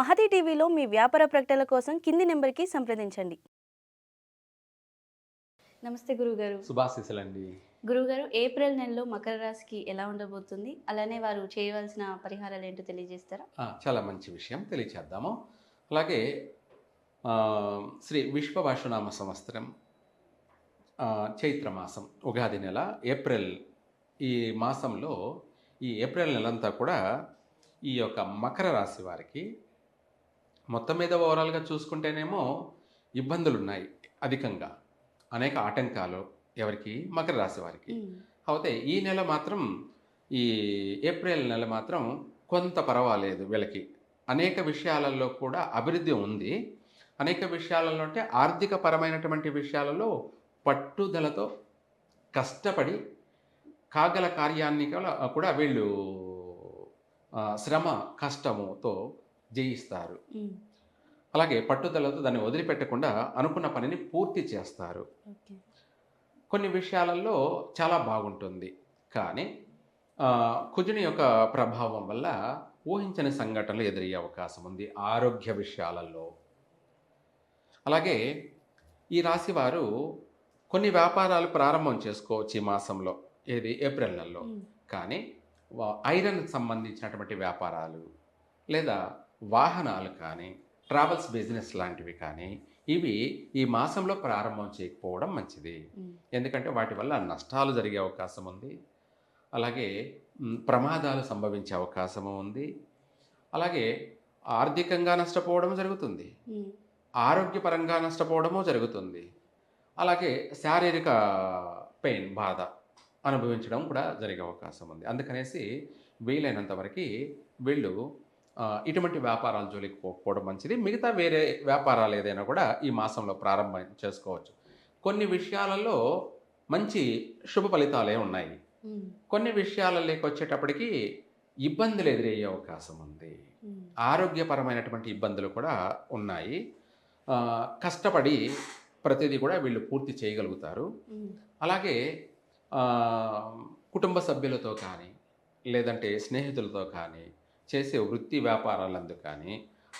మహతి టీవీలో మీ వ్యాపార ప్రకటనల కోసం కింది నెంబర్కి సంప్రదించండి. నమస్తే గురుగారు శుభాశీస్సులండి. గురుగారు ఏప్రిల్ నెలలో మకర రాశికి ఎలా ఉండబోతుంది? అలానే వారు చేయవలసిన పరిహారాలు ఏంటో తెలియజేస్తారా? ఆ, చాలా మంచి విషయం తెలియచేద్దాము. అలాగే ఆ, శ్రీ విశ్వభాషనామ సంవత్సరం ఆ, చైత్ర మాసం ఉగాది నెల ఏప్రిల్ ఈ మాసంలో ఈ ఏప్రిల్ నెలంతా కూడా ఈ యొక్క మకర రాశి వారికి మొత్తం మీద ఓవరాల్గా చూసుకుంటేనేమో ఇబ్బందులు ఉన్నాయి అధికంగా. అనేక ఆటంకాలు ఎవరికి? మకర రాశి వారికి. అయితే ఈ నెల మాత్రం ఈ ఏప్రిల్ నెల మాత్రం కొంత పర్వాలేదు వీళ్ళకి. అనేక విషయాలలో కూడా అభివృద్ధి ఉంది. అనేక విషయాలలో అంటే ఆర్థిక పరమైనటువంటి విషయాలలో పట్టుదలతో కష్టపడి కాగల కార్యాన్ని కూడా- వీళ్ళు శ్రమ కష్టముతో జయిస్తారు. అలాగే పట్టుదలతో దాన్ని వదిలిపెట్టకుండా అనుకున్న పనిని పూర్తి చేస్తారు. కొన్ని విషయాలలో చాలా బాగుంటుంది. కానీ కుజుని యొక్క ప్రభావం వల్ల ఊహించని సంఘటనలు ఎదురయ్యే అవకాశం ఉంది ఆరోగ్య విషయాలలో. అలాగే ఈ రాశి వారు కొన్ని వ్యాపారాలు ప్రారంభం చేసుకోవచ్చు ఈ మాసంలో ఏది? ఏప్రిల్ నెలలో. కానీ ఐరన్ సంబంధించినటువంటి వ్యాపారాలు లేదా వాహనాలు కానీ ట్రావెల్స్ బిజినెస్ లాంటివి కానీ ఇవి ఈ మాసంలో ప్రారంభం చేయకపోవడం మంచిది. ఎందుకంటే వాటి వల్ల నష్టాలు జరిగే అవకాశం ఉంది. అలాగే ప్రమాదాలు సంభవించే అవకాశము ఉంది. అలాగే ఆర్థికంగా నష్టపోవడం జరుగుతుంది. ఆరోగ్యపరంగా నష్టపోవడము జరుగుతుంది. అలాగే శారీరక పెయిన్ బాధ అనుభవించడం కూడా జరిగే అవకాశం ఉంది. అందుకనేసి వీలైనంత వరకు వీళ్ళు ఇటువంటి వ్యాపారాల జోలికి పోకపోవడం మంచిది. మిగతా వేరే వ్యాపారాలు ఏదైనా కూడా ఈ మాసంలో ప్రారంభం చేసుకోవచ్చు. కొన్ని విషయాలలో మంచి శుభ ఫలితాలే ఉన్నాయి. కొన్ని విషయాలలోకి వచ్చేటప్పటికి ఇబ్బందులు ఎదురయ్యే అవకాశం ఉంది. ఆరోగ్యపరమైనటువంటి ఇబ్బందులు కూడా ఉన్నాయి. కష్టపడి ప్రతిదీ కూడా వీళ్ళు పూర్తి చేయగలుగుతారు. అలాగే కుటుంబ సభ్యులతో కానీ లేదంటే స్నేహితులతో కానీ చేసే వృత్తి వ్యాపారాలందు కానీ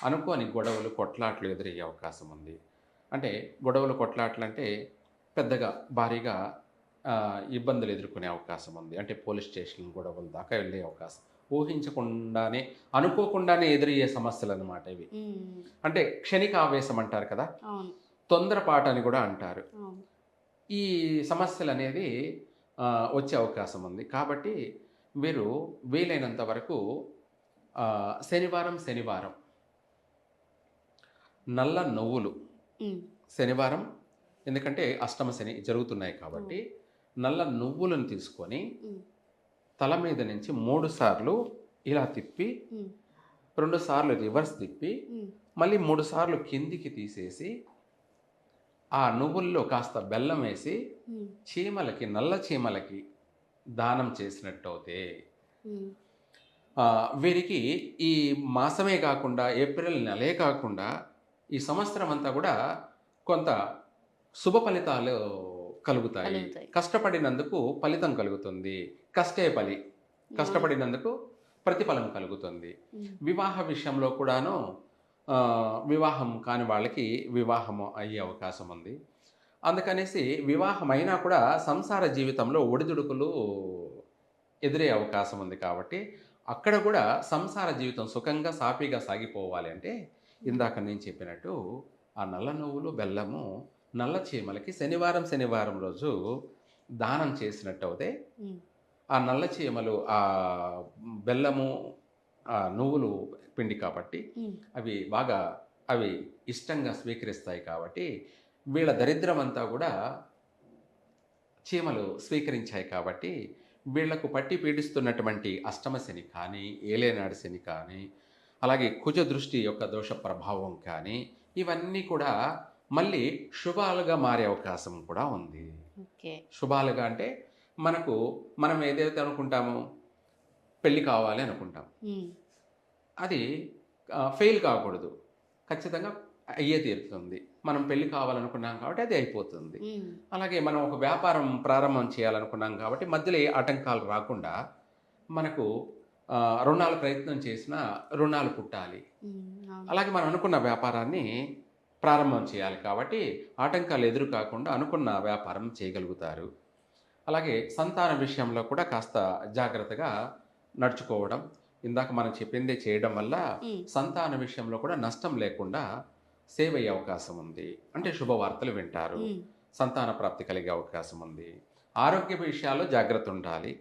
అనుకోని గొడవలు కొట్లాట్లు ఎదురయ్యే అవకాశం ఉంది. అంటే గొడవలు కొట్లాట్లు అంటే పెద్దగా భారీగా ఇబ్బందులు ఎదుర్కొనే అవకాశం ఉంది. అంటే పోలీస్ స్టేషన్ గొడవల దాకా వెళ్ళే అవకాశం. ఊహించకుండానే అనుకోకుండానే ఎదురయ్యే సమస్యలు అన్నమాట ఇవి అంటే క్షణిక ఆవేశం అంటారు కదా? తొందరపాటు అని కూడా అంటారు. ఈ సమస్యలు అనేది వచ్చే అవకాశం ఉంది. కాబట్టి వీరు వీలైనంత వరకు శనివారం శనివారం. నల్ల నువ్వులు. శనివారం ఎందుకంటే అష్టమ శని జరుగుతున్నాయి కాబట్టి నల్ల నువ్వులను తీసుకొని తల మీద నుంచి మూడు సార్లు ఇలా తిప్పి రెండు సార్లు రివర్స్ తిప్పి మళ్ళీ మూడు సార్లు కిందికి తీసేసి ఆ నువ్వుల్లో కాస్త బెల్లం వేసి చీమలకి నల్ల చీమలకి దానం చేసినట్టు అవుతే వీరికి ఈ మాసమే కాకుండా ఏప్రిల్ నెలే కాకుండా ఈ సంవత్సరం అంతా కూడా కొంత శుభ ఫలితాలు కలుగుతాయి. కష్టపడినందుకు ఫలితం కలుగుతుంది. కష్టే ఫలి. కష్టపడినందుకు ప్రతిఫలం కలుగుతుంది. వివాహ విషయంలో కూడాను వివాహం కాని వాళ్ళకి వివాహం అయ్యే అవకాశం ఉంది. అందుకనేసి వివాహం అయినా కూడా సంసార జీవితంలో ఒడిదుడుకులు ఎదురే అవకాశం ఉంది కాబట్టి అక్కడ కూడా సంసార జీవితం సుఖంగా సాఫీగా సాగిపోవాలి అంటే ఇందాక నేను చెప్పినట్టు ఆ నల్ల నువ్వులు బెల్లము నల్ల చీమలకి శనివారం శనివారం రోజు దానం చేసినట్టు అవుతే ఆ నల్ల చీమలు ఆ బెల్లము ఆ నువ్వులు పిండి కాబట్టి అవి బాగా అవి ఇష్టంగా స్వీకరిస్తాయి కాబట్టి వీళ్ళ దరిద్రం అంతా కూడా చీమలు స్వీకరించాయి కాబట్టి వీళ్ళకు పట్టి పీడిస్తున్నటువంటి అష్టమ శని కానీ ఏలేనాడు శని కానీ అలాగే కుజ దృష్టి యొక్క దోష ప్రభావం కానీ ఇవన్నీ కూడా మళ్ళీ శుభాలుగా మారే అవకాశం కూడా ఉంది. శుభాలుగా అంటే మనకు మనం ఏదైతే అనుకుంటామో పెళ్ళి కావాలి అనుకుంటాం. అది ఫెయిల్ కాకూడదు. ఖచ్చితంగా అయ్యే తీరుతుంది. మనం పెళ్ళి కావాలనుకున్నాం కాబట్టి అది అయిపోతుంది. అలాగే మనం ఒక వ్యాపారం ప్రారంభం చేయాలనుకున్నాం కాబట్టి మధ్యలో ఏ ఆటంకాలు రాకుండా మనకు రుణాలు ప్రయత్నం చేసినా రుణాలు పుట్టాలి. అలాగే మనం అనుకున్న వ్యాపారాన్ని ప్రారంభం చేయాలి కాబట్టి ఆటంకాలు ఎదురు కాకుండా అనుకున్న వ్యాపారం చేయగలుగుతారు. అలాగే సంతాన విషయంలో కూడా కాస్త జాగ్రత్తగా నడుచుకోవడం. ఇందాక మనం చెప్పిందే చేయడం వల్ల సంతాన విషయంలో కూడా నష్టం లేకుండా సేవ్ అయ్యే అవకాశం ఉంది. అంటే శుభవార్తలు వింటారు. సంతాన ప్రాప్తి కలిగే అవకాశం ఉంది. ఆరోగ్య విషయాల్లో జాగ్రత్త ఉండాలి.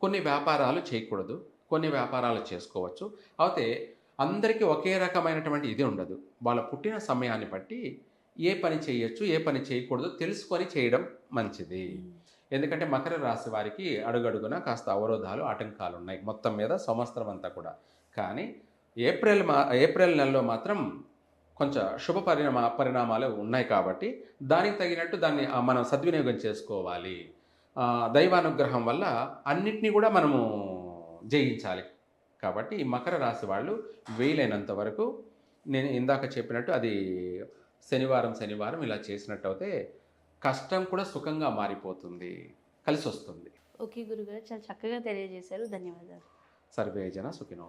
కొన్ని వ్యాపారాలు చేయకూడదు. కొన్ని వ్యాపారాలు చేసుకోవచ్చు. అయితే అందరికీ ఒకే రకమైనటువంటి ఇది ఉండదు. వాళ్ళ పుట్టిన సమయాన్ని బట్టి ఏ పని చేయొచ్చు ఏ పని చేయకూడదు తెలుసుకొని చేయడం మంచిది. ఎందుకంటే మకర రాశి వారికి అడుగడుగున కాస్త అవరోధాలు ఆటంకాలు ఉన్నాయి. మొత్తం మీద సంవత్సరం అంతా కూడా. కానీ ఏప్రిల్ మా ఏప్రిల్ నెలలో మాత్రం కొంచెం శుభ పరిణామ పరిణామాలు ఉన్నాయి కాబట్టి దానికి తగినట్టు దాన్ని మనం సద్వినియోగం చేసుకోవాలి. దైవానుగ్రహం వల్ల అన్నిటినీ కూడా మనము జయించాలి. కాబట్టి ఈ మకర రాశి వాళ్ళు వీలైనంత వరకు నేను ఇందాక చెప్పినట్టు అది శనివారం శనివారం ఇలా చేసినట్టు అయితే కష్టం కూడా సుఖంగా మారిపోతుంది కలిసి వస్తుంది ఓకే గురుగారు చాలా చక్కగా తెలియజేశారు. ధన్యవాదాలు. సర్వేజన సుఖినో